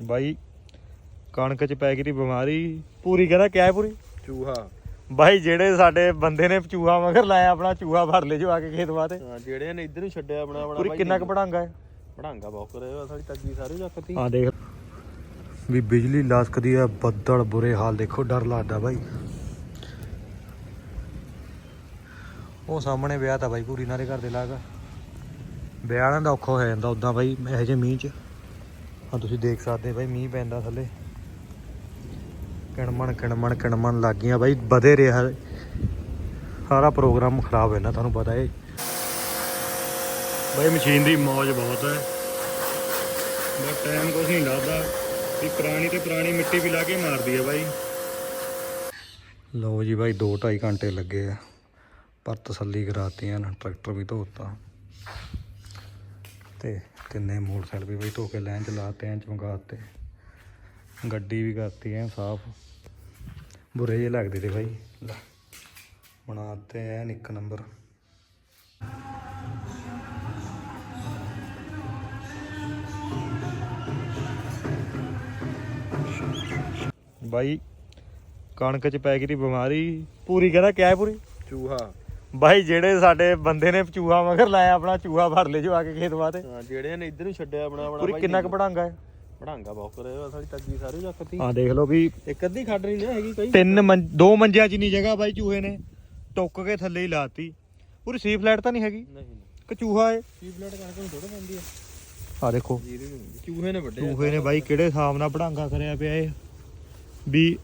ਬਾਈ ਕਣਕ ਚ ਪੈ ਗਈ ਤੀ ਬਿਮਾਰੀ। ਪੂਰੀ ਕਹਿੰਦਾ ਕਿਆ ਹੈ ਪੂਰੀ? ਚੂਹਾ। ਬਾਈ ਜਿਹੜੇ ਸਾਡੇ ਬੰਦੇ ਨੇ ਚੂਹਾ ਮਗਰ ਲਾਇਆ ਆਪਣਾ ਚੂਹਾ ਭਰ ਲੈ ਜੋ ਆ ਕੇ ਖੇਤ ਵਾਤੇ। ਹਾਂ ਜਿਹੜੇ ਨੇ ਇੱਧਰ ਨੂੰ ਛੱਡਿਆ ਆਪਣਾ ਆਪਣਾ ਪੂਰੀ ਕਿੰਨਾ ਕੁ ਪੜਾਂਗਾ ਹੈ? ਪੜਾਂਗਾ ਬਹੁਤ ਕਰੇ ਸਾਡੀ ਤੱਗੀ ਸਾਰੇ ਚੱਕਤੀ ਆ ਦੇਖ। ਵੀ ਬਿਜਲੀ ਲਾਸਕਦੀ ਆ ਬੱਦਲ ਬੁਰੇ ਹਾਲ ਦੇਖੋ ਡਰ ਲੱਗਦਾ ਬਾਈ। ਉਹ ਸਾਹਮਣੇ ਵਿਆਹ ਤਾਂ ਬਾਈ ਪੂਰੀ ਨਾਰੇ ਘਰ ਦੇ ਲਾਗਾ। ਵਿਆਹਾਂ ਦਾ ਔਖਾ ਹੋ ਜਾਂਦਾ ਉਦਾਂ ਬਾਈ ਇਹੋ ਜਿਹੇ ਮੀਂਹ ਚ। ਹਾਂ ਤੁਸੀਂ ਦੇਖ ਸਕਦੇ ਬਾਈ ਮੀਂਹ ਪੈਂਦਾ ਥੱਲੇ। ਕਿਣਮਣ ਕਿਣਮਣ ਕਿਣਮਣ ਲੱਗ ਗਈਆਂ ਬਾਈ ਵਧੇ ਰਿਹਾ ਸਾਰਾ ਪ੍ਰੋਗਰਾਮ ਖਰਾਬ ਹੋਇਆ ਨਾ ਤੁਹਾਨੂੰ ਪਤਾ ਏ। ਬਾਈ ਮਸ਼ੀਨ ਦੀ ਮੌਜ ਬਹੁਤ ਹੈ। ਬਸ ਟਾਈਮ ਕੁਛ ਨਹੀਂ ਲੱਗਦਾ। ਵੀ ਪੁਰਾਣੀ ਤੇ ਪੁਰਾਣੀ ਮਿੱਟੀ ਵੀ ਲਾ ਕੇ ਮਾਰਦੀ ਆ ਬਾਈ। ਲਓ ਜੀ ਬਾਈ 2 2.5 ਘੰਟੇ ਲੱਗੇ ਆ। ਪਰ ਤਸੱਲੀ ਕਰਾਤੀ ਆ ਟਰੈਕਟਰ ਵੀ ਧੋਤਾ। ਤੇ ਤਿੰਨੇ ਮੋਟਰਸਾਈਕਲ ਵੀ ਬਾਈ ਧੋ ਕੇ ਲੈਣ ਚ ਲਾਤੇ ਐਂ ਚਮਕਾਤੇ ਗੱਡੀ ਵੀ ਕਰਤੀ ਐ ਸਾਫ਼। ਬੁਰੇ ਜਿਹੇ ਲੱਗਦੇ ਤੇ ਬਾਈ। ਲੈ ਬਣਾਤੇ ਐਨ ਇੱਕ ਨੰਬਰ। ਬਾਈ, ਕਣਕ ਚ ਪੈ ਗਈ ਤੀ ਬਿਮਾਰੀ। ਪੂਰੀ ਕਹਿੰਦਾ ਕਿਆ ਹੈ ਪੂਰੀ? ਚੂਹਾ। ਬਾਈ ਜਿਹੜੇ ਸਾਡੇ ਬੰਦੇ ਨੇ ਚੂਹਾ ਮਗਰ ਲਾਇਆ ਆਪਣਾ ਚੂਹਾ ਭਰ ਲੈ ਜੋ ਆ ਕੇ ਖੇਤ ਵਾਤੇ। ਹਾਂ ਜਿਹੜੇ ਨੇ ਇੱਧਰ ਨੂੰ ਛੱਡਿਆ ਆਪਣਾ ਆਪਣਾ ਪੂਰੀ ਕਿੰਨਾ ਕੁ ਪੜਾਂਗਾ ਹੈ ਪੜਾਂਗਾ ਬਹੁਤ ਕਰੇ ਸਾਡੀ ਤੱਗੀ ਸਾਰੇ ਚੱਕਤੀ ਆ ਦੇਖ ਲਓ ਵੀ ਇੱਕ ਅੱਧੀ ਖੱਡ ਨਹੀਂ ਨਾ ਹੈਗੀ ਕਈ। ਤਿੰਨ ਦੋ ਮੰਜਿਆਂ ਚ ਨਹੀਂ ਜਗ੍ਹਾ ਬਾਈ ਚੂਹੇ ਨੇ ਟੁੱਕ ਕੇ ਥੱਲੇ ਹੀ ਲਾਤੀ। ਪੂਰੀ ਸੀ ਫਲੈਟ ਤਾਂ ਨਹੀਂ ਹੈਗੀ? ਨਹੀਂ ਕਿ ਚੂਹਾ ਏ। ਕੀ ਪਲੇਟ ਕਣਕ ਨੂੰ ਥੋੜਾ ਪੈਂਦੀ ਆ। ਆ ਦੇਖੋ। ਚੂਹੇ ਨੇ ਵੱਡੇ ਚੂਹੇ ਨੇ ਬਾਈ ਕਿਹੜੇ ਹਿਸਾਬ ਨਾਲ ਪੜਾਂਗਾ ਕਰਿਆ ਪਿਆ ਇਹ? ਵੀ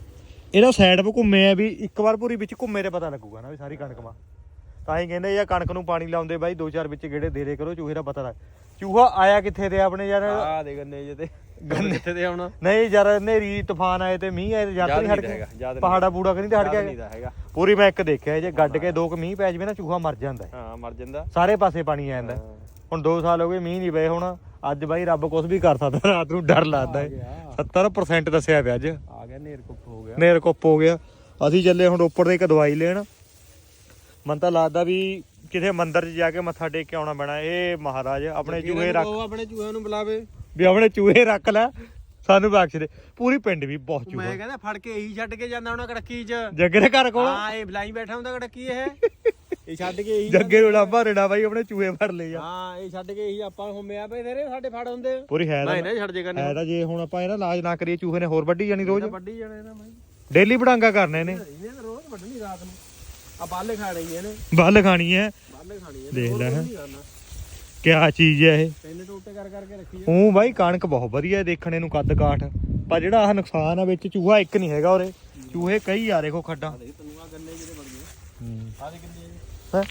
ਇਹਦਾ ਸਾਈਡ 'ਤੇ ਘੁੰਮੇ ਆ ਵੀ ਇੱਕ ਵਾਰ ਪੂਰੀ ਵਿੱਚ ਘੁੰਮੇ ਤੇ ਪਤਾ ਲੱਗੂਗਾ ਨਾ ਵੀ ਸਾਰੀ ਕਣਕ ਮਾ ਤਾਂ ਹੀ ਕਹਿੰਦੇ ਯਾ ਕਣਕ ਨੂੰ ਪਾਣੀ ਲਾਉਂਦੇ ਬਾਈ ਦੋ ਚਾਰ ਵਿੱਚ ਗੇੜੇ ਦੇਰੇ ਕਰੋ ਚੂਹੇ ਦਾ ਪਤਾ ਲੱਗ ਚੂਹਾ ਆਇਆ ਕਿੱਥੇ ਤੇ ਆਪਣੇ ਯਾਰ? ਆ ਦੇ ਗੰਨੇ ਜੇ ਤੇ। ਗੰਨੇ ਤੇ ਆਉਣਾ? ਨਹੀਂ ਯਾਰ ਹਨੇਰੀ ਤੂਫਾਨ ਆਏ ਤੇ ਮੀਂਹ ਆਏ ਤੇ ਜਦ ਯਾਦ ਨਹੀਂ ਹਟ ਗਿਆ। ਪਹਾੜਾ ਬੂੜਾ ਕਰੀ ਤੇ ਹਟ ਗਿਆ ਦਾ ਹੈਗਾ। ਪੂਰੀ ਮੈਂ ਇੱਕ ਦੇਖਿਆ ਜੇ ਗੱਡ ਕੇ ਦੋ ਕੁ ਮੀਂਹ ਪੈ ਜਵੇ ਨਾ ਚੂਹਾ ਮਰ ਜਾਂਦਾ। ਹੈ। ਮਰ ਜਾਂਦਾ। ਸਾਰੇ ਪਾਸੇ ਪਾਣੀ ਆ ਜਾਂਦਾ। ਹੁਣ 2 ਸਾਲ ਹੋ ਗਏ ਮੀਂਹ ਨਹੀਂ ਪਏ ਹੁਣ। ਅੱਜ ਬਾਈ ਰੱਬ ਕੁਝ ਵੀ ਕਰ ਸਕਦਾ ਰਾਤ ਨੂੰ ਡਰ ਲੱਗਦਾ ਹੈ। ਗਿਆ। 70% ਦੱਸਿਆ ਪਿਆ ਅੱਜ। ਆ ਗਿਆ ਨੇਰ ਕੁੱਪ ਹੋ ਗਿਆ। ਨੇਰ ਕੁੱਪ ਹੋ ਗਿਆ। ਅਸੀਂ ਚੱਲੇ ਹੁਣ ਰੋਪੜ ਦੇ ਇੱਕ ਦਵਾਈ ਲੈਣ। ਮਨ ਤਾਂ ਲੱਗਦਾ ਵੀ ਕਿਤੇ ਮੰਦਿਰ 'ਚ ਜਾ ਕੇ ਮੱਥਾ ਟੇਕ ਕੇ ਆਉਣਾ ਪੈਣਾ। ਇਹ ਮਹਾਰਾਜ ਆਪਣੇ ਚੂਹੇ ਰੱਖ ਉਹ ਆਪਣੇ ਚੂਹਿਆਂ ਨੂੰ ਬੁਲਾਵੇ। ਵੀ ਆਪਣੇ ਚੂਹੇ ਰੱਖ ਲੈ ਸਾਨੂੰ ਬਖਸ਼ ਦੇ। ਪੂਰੀ ਪਿੰਡ ਵੀ ਬਹੁਤ ਮੈਂ ਚੂਹਾ ਕਹਿੰਦਾ ਫੜ ਕੇ ਇਹੀ ਛੱਡ ਕੇ ਜਾਂਦਾ ਉਹਨਾਂ ਕੜਕੀ 'ਚ। ਜੱਗੇ ਦੇ ਘਰ ਕੋਲ? ਹਾਂ ਇਹ ਬਲਾਈ ਬੈਠਾ ਹੁੰਦਾ ਕੜਕੀ ਇਹ। ਇਹ ਛੱਡ ਕੇ ਇਹੀ ਜੱਗੇ ਨੂੰ ਰੇੜਾ ਬਾਈ ਆਪਣੇ ਚੂਹੇ ਫੜ ਲਏ ਜਾ ਹਾਂ ਇਹ ਛੱਡ ਕੇ ਇਹੀ ਆਪਾਂ ਹੁੰਮਿਆ ਪਏ ਤੇਰੇ ਸਾਡੇ ਫੜ ਹੁੰਦੇ। ਪੂਰੀ ਹੈ ਨਹੀਂ ਛੱਡ ਜੇ ਕਰਨੇ। ਹੈ ਤਾਂ ਜੇ ਹੁਣ ਆਪਾਂ ਇਹਦਾ ਇਲਾਜ ਨਾ ਕਰੀਏ ਚੂਹੇ ਨੇ ਹੋਰ ਵੱਢੀ ਜਾਣੀ ਰੋਜ਼। ਵੱਡੀ ਜਾਣੇ ਨਾ। ਬਾਈ ਡੇਲੀ ਬੜਾਂਗਾ ਕਰਨੇ ਨੇ। ਇਹਨੇ ਰੋਜ਼ ਵੱਢਣੀ ਰਾਤ ਨੂੰ। ਆ ਬਾਲੇ ਖਾਣੀ ਹੈ ਬਾਲੇ ਖਾਣੀ ਦੇਖ ਲੈ ਹੈਂ। ਕਰਨਾ ਕਿਆ ਚੀਜ਼ ਹੈ ਇਹ? ਤਿੰਨ ਟੋਟੇ ਕਰ ਕਰਕੇ ਰੱਖੀ ਜਾ ਉਹ ਬਾਈ ਕਣਕ ਬਹੁਤ ਵਧੀਆ ਹੈ ਦੇਖਣੇ ਨੂੰ ਕੱਦ ਕਾਠ। ਪਰ ਜਿਹੜਾ ਆਹ ਨੁਕਸਾਨ ਆ ਵਿੱਚ ਚੂਹਾ ਇੱਕ ਨਹੀਂ ਹੈਗਾ ਉਰੇ। ਚੂਹੇ ਕਈ ਆ ਦੇਖੋ ਖੱਡਾਂ। ਦੇਖ ਤੈਨੂੰ ਆ ਗੰਨੇ ਜਿਹਦੇ ਬਣ ਗਏ। ਆ ਦੇ ਕਿੰਨੇ ਹੈਂ?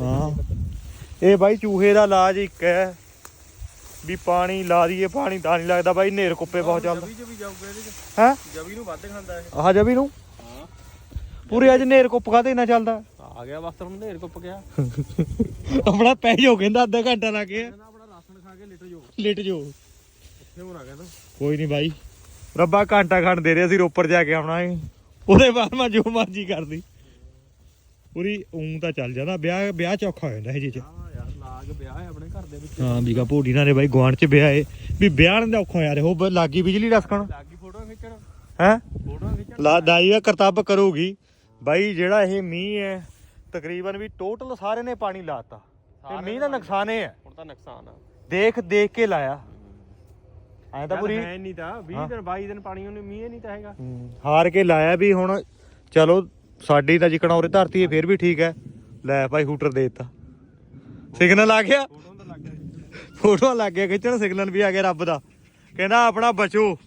ਹਾਂ। ਇਹ ਬਾਈ ਚੂਹੇ ਦਾ ਇਲਾਜ ਇੱਕ ਹੈ। ਵੀ ਪਾਣੀ ਲਾ ਦਈਏ ਪਾਣੀ ਤਾਂ ਨਹੀਂ ਲੱਗਦਾ ਬਾਈ ਨੇਰ ਕੁੱਪੇ ਬਹੁਤ ਚੱਲਦਾ। ਜਵੀ ਚ ਵੀ ਜਾਊਗਾ ਇਹਦੇ ਚ। ਹੈ? ਜਵੀ ਨੂੰ ਵੱਧ ਖਾਂਦਾ ਇਹ। ਆਹ ਜਬੀ ਨੂੰ? ਹਾਂ ਪੂਰੇ ਅੱਜ ਨੇਰ ਕੁੱਪ ਕਾਤੇ ਨਾ ਚੱਲਦਾ। ਆ ਗਿਆ ਵਕਤ ਹੁਣ ਨੇਰ ਕੁੱਪ ਗਿਆ। ਆਪਣਾ ਪੈ ਜੋ ਕਹਿੰਦਾ ਅੱਧਾ ਘੰਟਾ ਲੱਗ ਗਿਆ। ਆਪਣਾ ਰਾਸ਼ਨ ਖਾ ਕੇ ਲਿਟ ਜੋ ਲਿਟ ਜੋ ਇੱਥੇ ਹੋਣਾ ਕਹਿੰਦਾ। ਕੋਈ ਨਹੀਂ ਬਾਈ। ਰੱਬਾ ਘੰਟਾ ਖੰਡ ਦੇ ਰਿਹਾ ਸੀ ਰੋਪੜ ਜਾ ਕੇ ਆਉਣਾ ਏ ਉਹਦੇ ਬਾਅਦ ਮੈਂ ਜੋ ਮਰਜ਼ੀ ਕਰਦੀ। ਪੂਰੀ ਉਂ ਤਾਂ ਚੱਲ ਜਾਂਦਾ ਵਿਆਹ ਵਿਆਹ ਚ ਔਖਾ ਹੋ ਜਾਂਦਾ ਇਹ ਜੀ ਚ। ਹਾਂ ਯਾਰ ਲਾਗ ਵਿਆਹ ਹੈ ਆਪਣੇ ਘਰ ਦੇ ਵਿੱਚ। ਹਾਂ ਵੀਗਾ ਭੋਡੀ ਨਾਲ ਬਾਈ ਗੁਆਂਢ ਚ ਵਿਆਹ ਏ। ਵੀ ਵਿਆਹ ਦਾ ਔਖਾ ਯਾਰ ਉਹ ਲਾਗੀ ਬਿਜਲੀ ਰਸਕਣ ਲਾਗੀ ਫੋਟੋ ਖਿੱਚਣ। ਹੈ? ਫੋਟੋ ਖਿੱਚਣ। ਲਾ ਦਾਈ ਆ ਕਰਤੱਬ ਕਰੂਗੀ। ਬਾਈ ਜਿਹੜਾ ਇਹ ਮੀਂਹ ਹੈ ਤਕਰੀਬਨ ਵੀ ਟੋਟਲ ਸਾਰੇ ਨੇ ਪਾਣੀ ਲਾਤਾ। ਤੇ ਮੀਂਹ ਦਾ ਨੁਕਸਾਨ ਇਹ ਹੈ। ਹੁਣ ਤਾਂ ਨੁਕਸਾਨ ਆ। ਦੇਖ ਦੇਖ ਕੇ ਲਾਇਆ। ਐ ਤਾਂ ਪੂਰੀ ਹੈ ਨਹੀਂ ਤਾਂ। 20 ਦਿਨ 22 ਦਿਨ ਪਾਣੀ ਉਹਨੇ ਮੀਂਹ ਨਹੀਂ ਤਾਂ ਹੈਗਾ। ਹਾਰ ਕੇ ਲਾਇਆ ਵੀ ਹੁਣ। ਚਲੋ ਸਾਡੀ ਤਾਂ ਜਿਕਣਾ ਉਰੇ ਧਰਤੀ ਹੈ ਫੇਰ ਵੀ ਠੀਕ ਹੈ। ਲੈ ਭਾਈ ਹੂਟਰ ਦੇ ਦਿੱਤਾ। ਸਿਗਨਲ ਆ ਗਿਆ। ਫੋਟੋ ਗਿਆ ਲੱਗ ਗਿਆ ਖਿੱਚਣ ਸਿਗਨਲ ਵੀ ਆ ਗਿਆ ਰੱਬ ਦਾ। ਕਹਿੰਦਾ ਆਪਣਾ ਬਚੋ।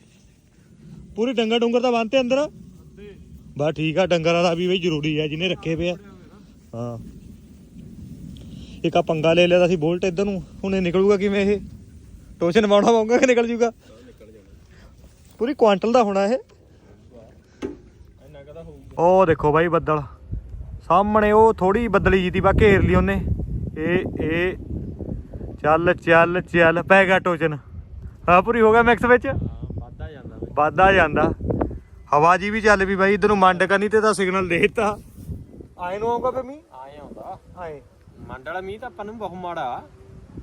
ਪੂਰੀ ਡੰਗਰ ਡੁੰਗਰ ਤਾਂ ਬੰਨਤੇ ਅੰਦਰ। ਬਸ ਠੀਕ ਆ ਡੰਗਰਾਂ ਦਾ ਵੀ ਬਈ ਜ਼ਰੂਰੀ ਹੈ ਜਿਹਨੇ ਰੱਖੇ ਪਿਆ ਹਾਂ। ਇੱਕ ਆ ਪੰਗਾ ਲੈ ਲਿਆ ਤਾਂ ਸੀ ਬੋਲਟ ਇੱਧਰ ਨੂੰ ਹੁਣ ਨਿਕਲੂਗਾ ਕਿਵੇਂ ਇਹ? ਟੋਸ਼ਨ ਮਾਉਣਾ ਪਊਗਾ ਕਿ ਨਿਕਲ ਜੂਗਾ? ਪੂਰੀ ਕੁਆਂਟਲ ਦਾ ਹੋਣਾ ਇਹ। ਉਹ ਦੇਖੋ ਬਾਈ ਬੱਦਲ। ਸਾਹਮਣੇ ਉਹ ਥੋੜੀ ਬੱਦਲੀ ਜੀਤੀ ਬਾ ਘੇਰ ਲਈ ਉਹਨੇ। ਇਹ ਇਹ। ਚੱਲ ਚੱਲ ਚੱਲ ਪੈ ਗਿਆ ਟੋਚਨ ਹਾਂ ਪੂਰੀ ਹੋ ਗਿਆ ਮਿਕਸ ਵਿੱਚ? ਵਾਧਾ ਜਾਂਦਾ ਵਾਧਾ ਜਾਂਦਾ। ਹਵਾ ਜੀ ਵੀ ਚੱਲ ਵੀ ਬਾਈ ਇਧਰ ਨੂੰ ਮੰਡ ਕਰਨੀ ਤੇ ਤਾਂ ਸਿਗਨਲ ਦੇ ਦਿੱਤਾ। ਆਏ ਨੂੰ ਆਊਗਾ ਫੇ ਮੀ ਆਏ ਆਉਂਦਾ। ਆਏ। ਮੰਡ ਵਾਲਾ ਮੀਂਹ ਤਾਂ ਆਪਾਂ ਨੂੰ ਬਹੁਤ ਮਾੜਾ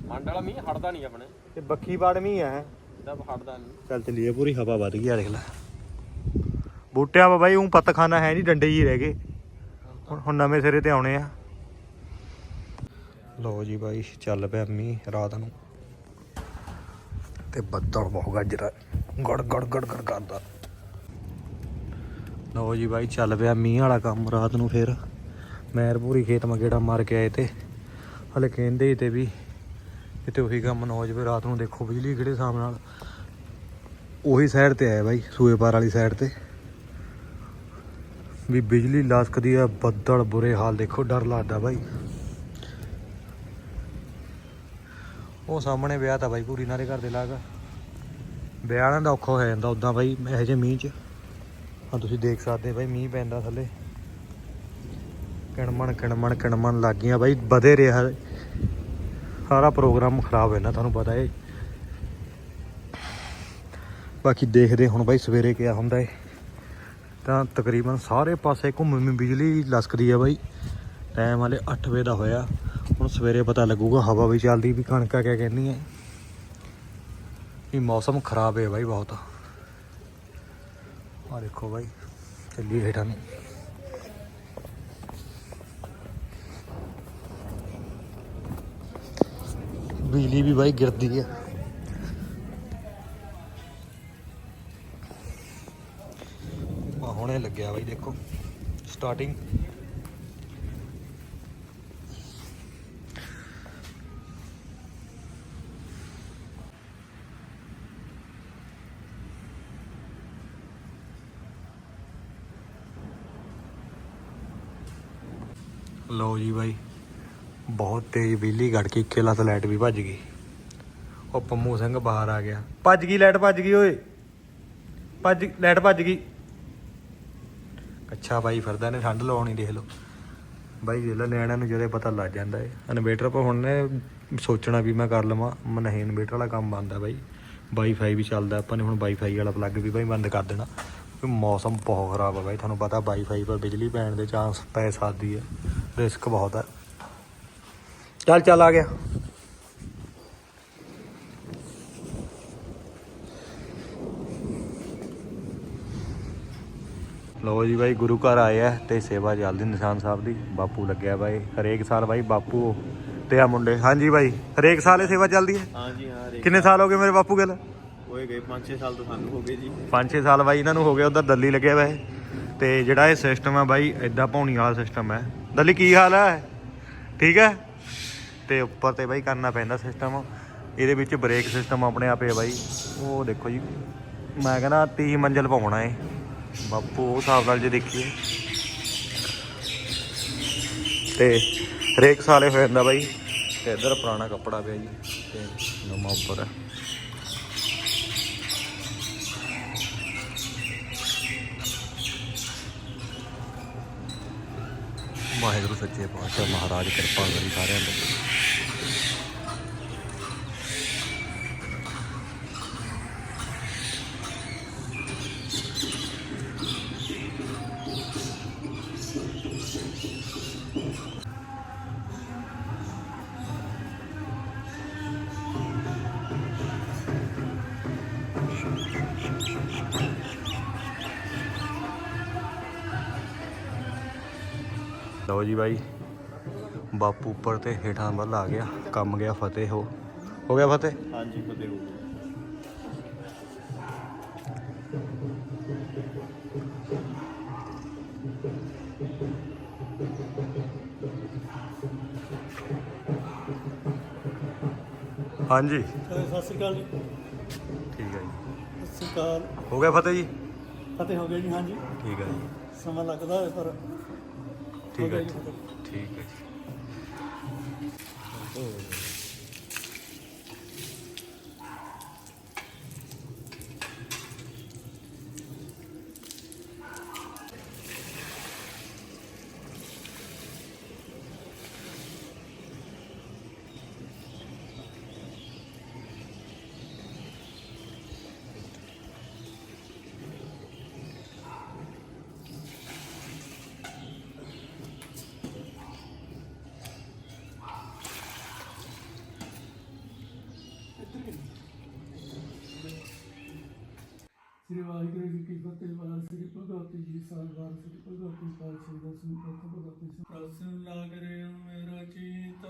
ਮੰਡ ਵਾਲਾ ਮੀਂਹ ਹਟਦਾ ਨਹੀਂ ਆਪਣੇ। ਤੇ ਬੱਖੀ ਬਾੜ ਮੀ ਹੈ। ਇਹਦਾ ਫੜਦਾ ਨਹੀਂ। ਚੱਲ ਚੱਲੀਏ ਪੂਰੀ ਹਵਾ ਵੱਧ ਗਈ ਆ ਦੇਖ ਲੈ। ਬੂਟਿਆਂ ਵਾ ਬਾਈ ਉਹ ਪੱਤ ਖਾਨਾ ਹੈ ਨਹੀਂ ਡੰਡੇ ਹੀ ਰਹਿ ਗਏ। ਹੁਣ ਹੁਣ ਨਵੇਂ ਸਿਰੇ ਤੇ ਆਉਣੇ ਆ। ਲੋ ਜੀ ਬਾਈ ਚੱਲ ਪਿਆ ਮੀਂਹ ਰਾਤ ਨੂੰ। ਤੇ ਬੱਦਲ ਬਹੁਤ ਗੱਜਰਾ। ਗੜ ਗੜ ਗੜ ਗੜ ਕਰਦਾ। ਲੋ ਜੀ ਬਾਈ, ਚੱਲ ਪਿਆ ਮੀਂਹ ਵਾਲਾ ਕੰਮ ਰਾਤ ਨੂੰ ਫੇਰ। ਮੈਰ ਪੂਰੀ ਖੇਤ ਮਾ ਗੇੜਾ ਮਾਰ ਕੇ ਆਏ ਤੇ। ਹਲੇ ਕਹਿੰਦੇ ਤੇ ਵੀ ਕਿਤੇ ਉਹੀ ਕੰਮ ਨਾ ਹੋ ਜਾਵੇ, ਰਾਤ ਨੂੰ ਦੇਖੋ ਬਿਜਲੀ ਕਿਹੜੇ ਹਿਸਾਬ ਨਾਲ। ਉਹੀ ਸਾਈਡ ਤੇ ਆਇਆ ਬਾਈ ਸੂਏਪਾਰ ਵਾਲੀ ਸਾਈਡ ਤੇ। ਵੀ ਬਿਜਲੀ ਲਸਕਦੀ ਆ, ਬੱਦਲ ਬੁਰੇ ਹਾਲ ਦੇਖੋ, ਡਰ ਲੱਗਦਾ ਬਾਈ। ਉਹ ਸਾਹਮਣੇ ਵਿਆਹ ਤਾਂ ਬਾਈ ਪੂਰੀ ਨਾਰੇ ਘਰ ਦੇ ਲਾਗ। ਵਿਆਹ ਨਾਲ ਦਾ ਔਖਾ ਹੋ ਜਾਂਦਾ ਉਦਾਂ ਬਾਈ, ਇਹੋ ਜਿਹੇ ਮੀਂਹ ਚ। ਹਾਂ ਤੁਸੀਂ ਦੇਖ ਸਕਦੇ ਬਾਈ, ਮੀਂਹ ਪੈਂਦਾ ਥੱਲੇ। ਕਿਣਮਣ ਕਿਣਮਣ ਕਿਣਮਣ ਲੱਗ ਗਈਆਂ ਬਾਈ, ਵਧੇ ਰਿਹਾ। ਸਾਰਾ ਪ੍ਰੋਗਰਾਮ ਖਰਾਬ ਹੈ ਨਾ, ਤੁਹਾਨੂੰ ਪਤਾ ਹੈ ਬਾਕੀ ਦੇਖਦੇ ਹੁਣ ਬਾਈ, ਸਵੇਰੇ ਕਿਆ ਹੁੰਦਾ ਹੈ ਤਾਂ ਤਕਰੀਬਨ ਸਾਰੇ ਪਾਸੇ ਘੁੰਮਵੀਂ ਬਿਜਲੀ ਲਸਕਦੀ ਆ ਬਾਈ। ਟਾਈਮ ਵਾਲੇ 8 ਵਜੇ ਦਾ ਹੋਇਆ। ਹੁਣ ਸਵੇਰੇ ਪਤਾ ਲੱਗੂਗਾ, ਹਵਾ ਵੀ ਚੱਲਦੀ ਵੀ ਕਣਕਾਂ ਕਿਆ ਕਹਿੰਦੀ ਹੈ ਇਹ ਮੌਸਮ ਖਰਾਬ ਹੈ ਬਾਈ ਬਹੁਤ। ਆ ਦੇਖੋ ਬਾਈ, ਚੱਲੀ ਹੇਠਾਂ ਨੂੰ। ਬਿਜਲੀ ਵੀ ਬਾਈ ਗਿਰਦੀ ਹੈ ਆ ਹੁਣੇ ਲੱਗਿਆ ਬਾਈ ਦੇਖੋ ਸਟਾਰਟਿੰਗ ਲਓ ਜੀ ਬਾਈ, ਬਹੁਤ ਤੇਜ਼ ਬਿਜਲੀ ਗੜ ਕੇ ਇੱਕੇ ਲੱਤ ਲਾਈਟ ਵੀ ਭੱਜ ਗਈ। ਉਹ ਪੰਮੂ ਸਿੰਘ ਬਾਹਰ ਆ ਗਿਆ। ਭੱਜ ਗਈ, ਲਾਈਟ ਭੱਜ ਗਈ ਓਏ। ਭੱਜ, ਲਾਈਟ ਭੱਜ ਗਈ। ਅੱਛਾ ਬਾਈ, ਫਿਰਦਾ ਨੇ ਠੰਡ ਲਾਉਣੀ ਦੇਖ ਲਓ। ਬਾਈ ਜੇ ਲੈਣਾ ਨੂੰ ਜਦੋਂ ਪਤਾ ਲੱਗ ਜਾਂਦਾ ਏ। ਇਨਵੇਟਰ ਪਰ ਹੁਣ ਨੇ ਸੋਚਣਾ ਵੀ ਮੈਂ ਕਰ ਲਵਾਂ। ਮੈਂ, ਨਹੀਂ, ਇਨਵੇਟਰ ਵਾਲਾ ਕੰਮ ਬੰਦ ਆ ਬਾਈ। ਵਾਈਫਾਈ ਵੀ ਚੱਲਦਾ, ਆਪਾਂ ਨੇ ਹੁਣ ਵਾਈਫਾਈ ਵਾਲਾ ਪਲੱਗ ਵੀ ਬਾਈ ਬੰਦ ਕਰ ਦੇਣਾ। ਕਿਉਂਕਿ ਮੌਸਮ ਬਹੁਤ ਖਰਾਬ ਆ ਬਾਈ ਤੁਹਾਨੂੰ ਪਤਾ ਵਾਈਫਾਈ ਪਰ ਬਿਜਲੀ ਪੈਣ ਦੇ ਚਾਂਸ ਪੈ ਸਕਦੀ ਹੈ ਰਿਸਕ ਬਹੁਤ ਹੈ ਚੱਲ ਚੱਲ ਆ ਗਿਆ। ਲੋ ਜੀ ਬਾਈ ਗੁਰੂ ਘਰ ਆਏ ਆ ਤੇ ਸੇਵਾ ਚੱਲਦੀ ਨਿਸ਼ਾਨ ਸਾਹਿਬ ਦੀ ਬਾਪੂ ਲੱਗਿਆ ਬਾਈ ਹਰੇਕ ਸਾਲ ਬਾਈ ਬਾਪੂ ਤੇ ਆ ਮੁੰਡੇ। ਹਾਂਜੀ ਬਾਈ ਹਰੇਕ ਸਾਲ ਇਹ ਸੇਵਾ ਚੱਲਦੀ ਹੈ? ਹਾਂਜੀ ਹਾਂ ਕਿੰਨੇ ਸਾਲ ਹੋ ਗਏ ਮੇਰੇ ਬਾਪੂ ਗੱਲ? ਹੋਏ ਗਏ 5-6 ਸਾਲ ਤੋਂ ਸਾਨੂੰ ਹੋ ਗਏ ਜੀ। 5-6 ਸਾਲ ਬਾਈ ਇਹਨਾਂ ਨੂੰ ਹੋ ਗਿਆ ਉਧਰ ਦੱਲੀ ਲੱਗਿਆ ਵਾ ਇਹ। ਤੇ ਜਿਹੜਾ ਇਹ ਸਿਸਟਮ ਆ ਬਾਈ ਐਦਾਂ ਪੌਣੀ ਵਾਲਾ ਸਿਸਟਮ ਹੈ ਦੱਲੀ ਕੀ ਹਾਲ ਹੈ ਠੀਕ ਹੈ ਤੇ ਉੱਪਰ ਤੇ ਬਾਈ ਕਰਨਾ ਪੈਂਦਾ ਸਿਸਟਮ ਇਹਦੇ ਵਿੱਚ ਬ੍ਰੇਕ ਸਿਸਟਮ ਆਪਣੇ ਆਪੇ ਆ ਬਾਈ। ਉਹ ਦੇਖੋ ਜੀ, ਮੈਂ ਕਹਿੰਦਾ 30 ਮੰਜ਼ਲ ਪਾਉਣਾ ਏ ਬਾਪੂ, ਉਹ ਹਿਸਾਬ ਨਾਲ ਜੇ ਦੇਖੀਏ। ਤੇ ਹਰੇਕ ਸਾਲੇ ਹੋ ਜਾਂਦਾ ਬਾਈ। ਤੇ ਇੱਧਰ ਪੁਰਾਣਾ ਕੱਪੜਾ ਪਿਆ ਜੀ, ਤੇ ਨਵਾਂ ਉੱਪਰ। ਹੈ ਵਾਹਿਗੁਰੂ ਸੱਚੇ ਪਾਤਸ਼ਾਹ ਮਹਾਰਾਜ ਕਿਰਪਾ ਕਰੀ ਸਾਰਿਆਂ ਤੇ ਲਓ ਜੀ ਬਾਈ। ਬਾਪੂ ਉੱਪਰ ਤੇ ਹੇਠਾਂ ਵੱਲ ਆ ਗਿਆ। ਕੰਮ ਗਿਆ ਫਤਿਹ ਹੋ। ਹੋ ਗਿਆ ਫਤਿਹ? ਹਾਂਜੀ ਫਤਿਹ ਹੋ ਹਾਂਜੀ। ਸਤਿ ਸ਼੍ਰੀ ਅਕਾਲ ਜੀ। ਠੀਕ ਹੈ ਜੀ। ਸਤਿ ਸ਼੍ਰੀ ਅਕਾਲ। ਹੋ ਗਿਆ ਫਤਿਹ ਜੀ? ਫਤਿਹ ਹੋ ਗਿਆ ਜੀ ਹਾਂਜੀ। ਠੀਕ ਹੈ ਜੀ। ਸਮਾਂ ਲੱਗਦਾ ਹੈ ਪਰ ਠੀਕ ਹੈ ਜੀ। ਠੀਕ ਹੈ ਜੀ ਸ੍ਰੀ ਵਾਹਿਗੁਰੂ ਜੀ ਕੀ ਫਤਿਹ ਵਾਰ ਸ੍ਰੀ ਭਗਵਤੀ ਜੀ ਸਾਹਿਬ ਵਾਰ ਸ੍ਰੀ ਭਗਵਤੀ ਪਾਤਸ਼ਾਹੀ ਦਾ ਸੰਪਰਕ ਭਗਵਤੀ ਪ੍ਰਸਨ ਲਾਗ ਰਿਹਾ ਮੇਰਾ ਚੀਤ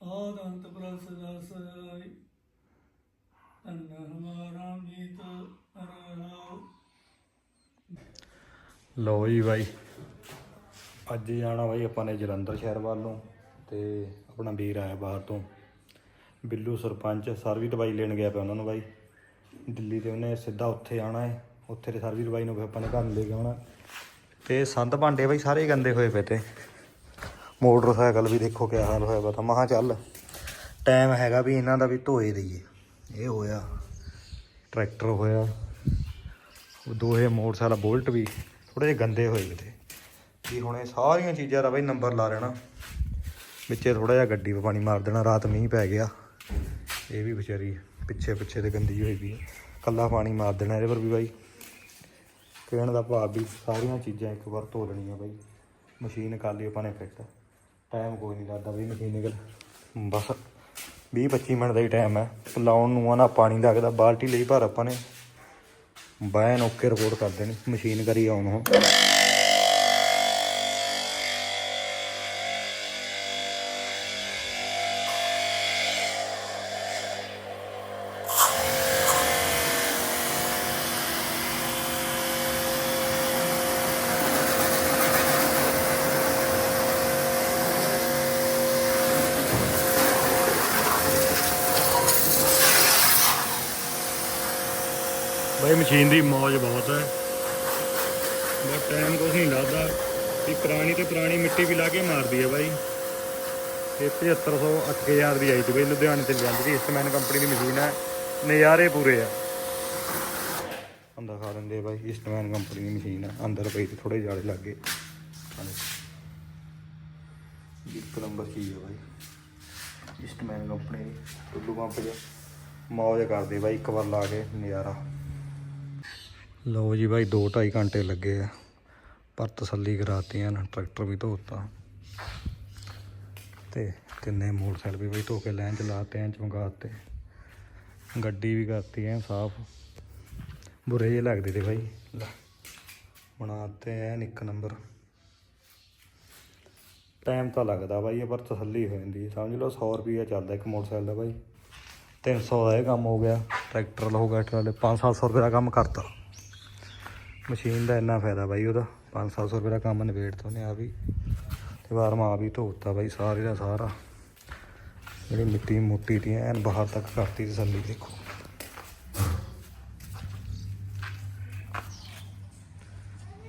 ਆਦੰਤ ਪ੍ਰਸਦਾ ਸਹਾਈ ਤਨ ਹਮਾਰਾ ਮੀਤ ਅਰਹਾਉ ਲਓ ਜੀ ਬਾਈ ਅੱਜ ਜਾਣਾ ਬਾਈ ਆਪਾਂ ਨੇ ਜਲੰਧਰ ਸ਼ਹਿਰ ਵੱਲੋਂ ਨੂੰ ਤੇ ਆਪਣਾ ਵੀਰ ਆਇਆ ਬਾਹਰ ਤੋਂ ਬਿੱਲੂ ਸਰਪੰਚ ਸਰਵੀ ਦਵਾਈ ਲੈਣ ਗਿਆ ਪਿਆ ਉਹਨਾਂ ਨੂੰ ਬਾਈ ਦਿੱਲੀ ਤੇ ਉਹਨੇ ਸਿੱਧਾ ਉੱਥੇ ਆਣਾ ਹੈ ਉੱਥੇ ਦੇ ਸਰਵੀ ਦਵਾਈ ਨੂੰ ਫਿਰ ਆਪਾਂ ਨੇ ਘਰ ਨੂੰ ਲੈ ਕੇ ਆਉਣਾ। ਤੇ ਸੰਦ ਭਾਂਡੇ ਬਾਈ ਸਾਰੇ ਗੰਦੇ ਹੋਏ ਪਏ ਤੇ। ਮੋਟਰਸਾਈਕਲ ਵੀ ਦੇਖੋ ਕਿਆ ਹਾਲ ਹੋਇਆ ਪਤਾ। ਮਹਾ ਚੱਲ ਟਾਈਮ ਹੈਗਾ ਵੀ ਇਹਨਾਂ ਦਾ ਵੀ ਧੋਏ ਦਈਏ। ਇਹ ਹੋਇਆ, ਟਰੈਕਟਰ ਹੋਇਆ। ਉਹ ਦੋਹੇ ਮੋਟਰਸਾਈਕਲ, ਬੋਲਟ ਵੀ ਥੋੜੇ ਜਿਹੇ ਗੰਦੇ ਹੋਏ ਕਿਤੇ ਵੀ ਹੁਣ ਇਹ ਸਾਰੀਆਂ ਚੀਜ਼ਾਂ ਦਾ ਬਈ ਨੰਬਰ ਲਾ ਲੈਣਾ ਵਿੱਚੇ ਥੋੜਾ ਜਿਹਾ ਗੱਡੀ 'ਤੇ ਪਾਣੀ ਮਾਰ ਦੇਣਾ। ਰਾਤ ਮੀਂਹ ਪੈ ਗਿਆ। ਇਹ ਵੀ ਵਿਚਾਰੀ ਪਿੱਛੇ ਪਿੱਛੇ ਤੇ ਗੰਦੀ ਹੋਈ ਵੀ ਹੈ। ਕੱਲਾ ਪਾਣੀ ਮਾਰ ਦੇਣਾ ਇਹਦੇ ਪਰ ਵੀ ਬਾਈ। ਕਹਿਣ ਦਾ ਭਾਵ ਵੀ ਸਾਰੀਆਂ ਚੀਜ਼ਾਂ ਇੱਕ ਵਾਰ ਧੋ ਲੈਣੀਆਂ ਬਾਈ। ਮਸ਼ੀਨ ਕਰ ਲਈ ਆਪਾਂ ਨੇ ਫਿੱਟ। ਟਾਈਮ ਕੋਈ ਨਹੀਂ ਲੱਗਦਾ ਬਈ ਮਕੈਨੀਕਲ ਬਸ 20 25 ਮਿੰਟ ਦਾ ਹੀ ਟਾਈਮ ਹੈ। ਲਾਉਣ ਨੂੰ ਆ ਨਾ ਪਾਣੀ ਲੱਗਦਾ, ਬਾਲਟੀ ਲਈ ਭਰ ਆਪਾਂ ਨੇ। ਬੈਨ ਓਕੇ ਰਿਪੋਰਟ ਕਰ ਦੇਣੀ। ਮਸ਼ੀਨ ਕਰੀ ਆਉਣ ਉਹ ਬਈ ਮਸ਼ੀਨ ਦੀ ਮੌਜ ਬਹੁਤ ਹੈ। ਬਟ ਟਾਈਮ ਕੁਛ ਨਹੀਂ ਲੱਗਦਾ। ਵੀ ਪੁਰਾਣੀ ਤੇ ਪੁਰਾਣੀ ਮਿੱਟੀ ਵੀ ਲਾ ਕੇ ਮਾਰਦੀ ਹੈ ਬਾਈ। ਇਹ 7500 8000 ਦੀ ਆਈ ਤੇ ਲੁਧਿਆਣੇ ਤੇ ਜਾਂਦੀ ਸੀ। ਇਸਟਮੈਨ ਕੰਪਨੀ ਦੀ ਮਸ਼ੀਨ ਹੈ। ਨਜ਼ਾਰੇ ਪੂਰੇ ਆ। ਅੰਦਰ ਖਾ ਦਿੰਦੇ ਬਾਈ ਇਸਟਮੈਨ ਕੰਪਨੀ ਦੀ ਮਸ਼ੀਨ ਹੈ। ਅੰਦਰ ਪਈ ਤੇ ਥੋੜੇ ਜਾਲੇ ਲੱਗੇ ਇੱਕ ਨੰਬਰ ਚੀਜ਼ ਹੈ ਬਾਈ। ਇਸਟਮੈਨ ਕੰਪਨੀ ਦੀ। ਟੁੱਲੂ ਪੰਪ 'ਚ ਮੌਜ ਕਰਦੇ ਬਾਈ, ਇੱਕ ਵਾਰ ਲਾ ਕੇ ਨਜ਼ਾਰਾ। ਲਓ ਜੀ ਭਾਈ 2 2.5 ਘੰਟੇ ਲੱਗੇ ਆ। ਪਰ ਤਸੱਲੀ ਕਰਾਤੀ ਐਨ ਟਰੈਕਟਰ ਵੀ ਧੋਤਾ। ਤੇ ਤਿੰਨੇ ਮੋਟਰਸਾਈਕਲ ਵੀ ਬਾਈ ਧੋ ਕੇ ਲੈਣ ਚ ਲਾਤੇ ਐਨ ਚਮਕਾਤੇ ਗੱਡੀ ਵੀ ਕਰਤੀ ਐ ਸਾਫ਼। ਬੁਰੇ ਜਿਹੇ ਲੱਗਦੇ ਤੇ ਬਾਈ। ਲੈ, ਬਣਾਤੇ ਐਨ ਇੱਕ ਨੰਬਰ। ਟਾਈਮ ਤਾਂ ਲੱਗਦਾ ਬਾਈ ਇਹ ਪਰ ਤਸੱਲੀ ਹੋ ਜਾਂਦੀ ਸਮਝ ਲਓ 100 ਰੁਪਈਆ ਚੱਲਦਾ ਇੱਕ ਮੋਟਰਸਾਈਕਲ ਦਾ ਬਾਈ। 300 ਦਾ ਇਹ ਕੰਮ ਹੋ ਗਿਆ। ਟਰੈਕਟਰ ਹੋ ਗਿਆ ਟਰਾਲੇ 5-700 ਰੁਪਏ ਦਾ ਕੰਮ ਕਰਤਾ। ਮਸ਼ੀਨ ਦਾ ਇੰਨਾ ਫਾਇਦਾ ਬਾਈ ਉਹਦਾ। 5-700 ਰੁਪਏ ਦਾ ਕੰਮ ਨਿਬੇੜਤਾ ਉਹਨੇ ਆ ਵੀ। ਤੇ ਬਾਹਰ ਮਾ ਵੀ ਧੋਤਾ ਬਾਈ ਸਾਰੇ ਦਾ ਸਾਰਾ। ਜਿਹੜੀ ਮਿੱਟੀ ਮੋਟੀ ਦੀ ਐਨ ਬਾਹਰ ਤੱਕ ਕਰਤੀ ਤਸੱਲੀ ਦੇਖੋ।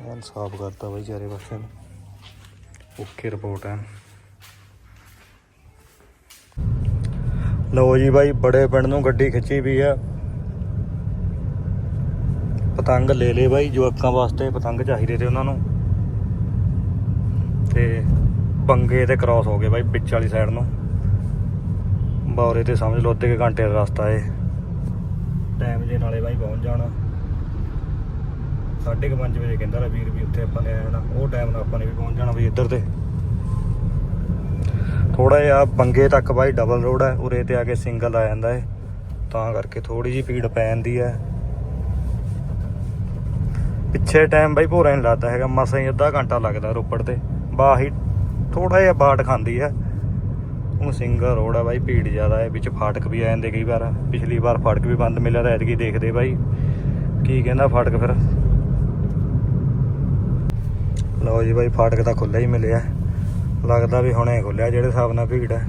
ਐਨ ਸਾਫ਼ ਕਰਤਾ ਬਾਈ ਚਾਰੇ ਪਾਸੇ ਨੂੰ। ਓਕੇ ਰਿਪੋਰਟ ਹੈ ਲਓ ਜੀ ਬਾਈ, ਬੜੇ ਪਿੰਡ ਨੂੰ ਗੱਡੀ ਖਿੱਚੀ ਵੀ ਆ। ਪਤੰਗ ਲੈ ਲੇ ਬਾਈ, ਜਵਾਕਾਂ ਵਾਸਤੇ ਪਤੰਗ ਚਾਹੀਦੇ ਤੇ ਉਹਨਾਂ ਨੂੰ। ਤੇ ਬੰਗੇ ਤੇ ਕ੍ਰਾਸ ਹੋ ਗਏ ਬਾਈ ਵਿੱਚ ਵਾਲੀ ਸਾਈਡ ਨੂੰ। ਬੌਰੇ ਤੇ ਸਮਝ ਲਓ, ਅੱਧੇ ਕੁ ਘੰਟੇ ਦਾ ਰਸਤਾ ਏ। ਟਾਈਮ ਜੇ ਨਾਲੇ ਬਾਈ ਪਹੁੰਚ ਜਾਣਾ। 5:30 ਵਜੇ ਕਹਿੰਦਾ ਰਵੀਰ ਵੀ ਉੱਥੇ ਆਪਾਂ ਨੇ ਆ ਜਾਣਾ ਉਹ ਟਾਈਮ ਨਾਲ ਆਪਾਂ ਨੇ ਵੀ ਪਹੁੰਚ ਜਾਣਾ ਬਈ ਇੱਧਰ ਤੇ। ਥੋੜਾ ਜਿਹਾ ਬੰਗੇ ਤੱਕ ਬਾਈ ਡਬਲ ਰੋਡ ਹੈ ਉਰੇ ਤੇ ਆ ਕੇ ਸਿੰਗਲ ਆ ਜਾਂਦਾ ਏ। ਤਾਂ ਕਰਕੇ ਥੋੜੀ ਜਿਹੀ ਭੀੜ ਪੈ ਜਾਂਦੀ ਹੈ ਪਿੱਛੇ ਟਾਈਮ ਬਾਈ ਭੋਰਾ ਨਹੀਂ ਲੱਗਦਾ ਹੈਗਾ, ਮਸਾਂ ਹੀ ਅੱਧਾ ਘੰਟਾ ਲੱਗਦਾ ਰੋਪੜ ਤੇ। ਬਾਹੀ ਥੋੜਾ ਜਿਹਾ ਬਾਟ ਖਾਂਦੀ ਹੈ ਉਹ ਸਿੰਗਲ ਰੋਡ ਆ ਬਾਈ, ਭੀੜ ਜ਼ਿਆਦਾ ਹੈ, ਵਿੱਚ ਫਾਟਕ ਵੀ ਆ ਜਾਂਦੇ ਕਈ ਵਾਰ। ਪਿਛਲੀ ਵਾਰ ਫਾਟਕ ਵੀ ਬੰਦ ਮਿਲਿਆ ਤਾਂ ਐਤਕੀ ਦੇਖਦੇ ਬਾਈ। ਕੀ ਕਹਿੰਦਾ ਫਾਟਕ ਫਿਰ? ਲਓ ਜੀ ਬਾਈ, ਫਾਟਕ ਤਾਂ ਖੁੱਲ੍ਹਾ ਹੀ ਮਿਲਿਆ। ਲੱਗਦਾ ਵੀ ਹੁਣੇ ਖੁੱਲਿਆ ਜਿਹੜੇ ਹਿਸਾਬ ਨਾਲ ਭੀੜ ਹੈ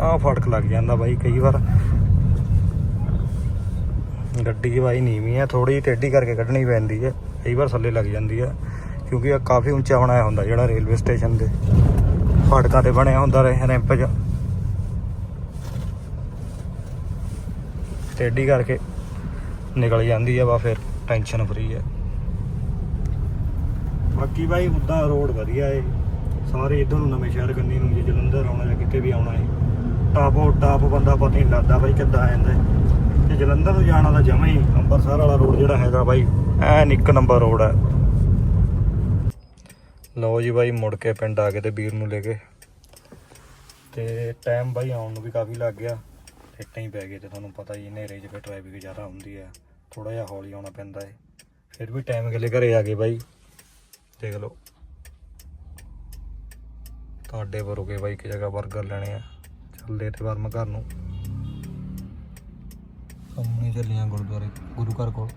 ਆ ਫੜਕ ਲੱਗ ਜਾਂਦਾ ਬਾਈ, ਕਈ ਵਾਰ। ਗੱਡੀ ਬਾਈ ਨੀਵੀਂ ਹੈ ਥੋੜੀ ਟੇਢੀ ਕਰਕੇ ਕੱਢਣੀ ਪੈਂਦੀ ਹੈ ਕਈ ਵਾਰ ਥੱਲੇ ਲੱਗ ਜਾਂਦੀ ਹੈ ਕਿਉਂਕਿ ਇਹ ਕਾਫੀ ਉੱਚਾ ਬਣਾਇਆ ਹੁੰਦਾ ਜਿਹੜਾ ਰੇਲਵੇ ਸਟੇਸ਼ਨ ਦੇ ਫਾਟਕਾਂ ਤੇ ਬਣਿਆ ਹੁੰਦਾ ਰਹੇ ਰੈਂਪ 'ਚ। ਟੇਢੀ ਕਰਕੇ ਨਿਕਲ ਜਾਂਦੀ ਆ ਵਾ ਫਿਰ ਟੈਨਸ਼ਨ ਫਰੀ ਹੈ ਬਾਕੀ ਬਾਈ, ਉੱਦਾਂ ਰੋਡ ਵਧੀਆ ਏ। ਸਾਰੇ ਇਧਰ ਨੂੰ ਨਵੇਂ ਸ਼ਹਿਰ ਕੰਨੀ ਨੂੰ, ਜੇ ਜਲੰਧਰ ਆਉਣਾ ਜਾਂ ਕਿਤੇ ਵੀ ਆਉਣਾ ਏ। ਟਾਪੋ ਟਾਪ ਬੰਦਾ ਪਤਾ ਨਹੀਂ ਲੱਗਦਾ ਬਾਈ ਕਿੱਦਾਂ ਆ ਜਾਂਦਾ ਏ। ਤੇ ਜਲੰਧਰ ਨੂੰ ਜਾਣਾ ਤਾਂ ਜਮਾ ਹੀ ਅੰਮ੍ਰਿਤਸਰ ਵਾਲਾ ਰੋਡ ਜਿਹੜਾ ਹੈਗਾ ਬਾਈ, ਐਨ ਇੱਕ ਨੰਬਰ ਰੋਡ ਹੈ। ਲਓ ਜੀ ਬਾਈ ਮੁੜ ਕੇ ਪਿੰਡ ਆ ਗਏ ਤੇ ਵੀਰ ਨੂੰ ਲੈ ਕੇ। ਤੇ ਟਾਈਮ ਬਾਈ ਆਉਣ ਨੂੰ ਵੀ ਕਾਫੀ ਲੱਗ ਗਿਆ। ਇੱਟਾਂ ਹੀ ਪੈ ਗਏ ਤੇ ਤੁਹਾਨੂੰ ਪਤਾ ਹੀ ਹਨੇਰੇ 'ਚ ਫਿਰ ਟ੍ਰੈਫਿਕ ਜ਼ਿਆਦਾ ਹੁੰਦੀ ਹੈ। ਥੋੜਾ ਜਿਹਾ ਹੌਲੀ ਆਉਣਾ ਪੈਂਦਾ ਹੈ। ਫਿਰ ਵੀ ਟਾਈਮ ਗਲੇ ਘਰੇ ਆ ਗਏ ਬਾਈ। ਦੇਖ ਲਓ। ਤੁਹਾਡੇ ਪਰ ਰੁਕੇ ਬਾਈ ਇੱਕ ਜਗ੍ਹਾ 버ਗਰ ਲੈਣੇ ਆ। ਚੱਲਦੇ ਤੇ ਵਰਮ ਘਰ ਨੂੰ। ਸਾਹਮਣੇ ਚੱਲੀਆਂ ਗੁਰਦੁਆਰੇ ਗੁਰੂ ਘਰ ਕੋਲ।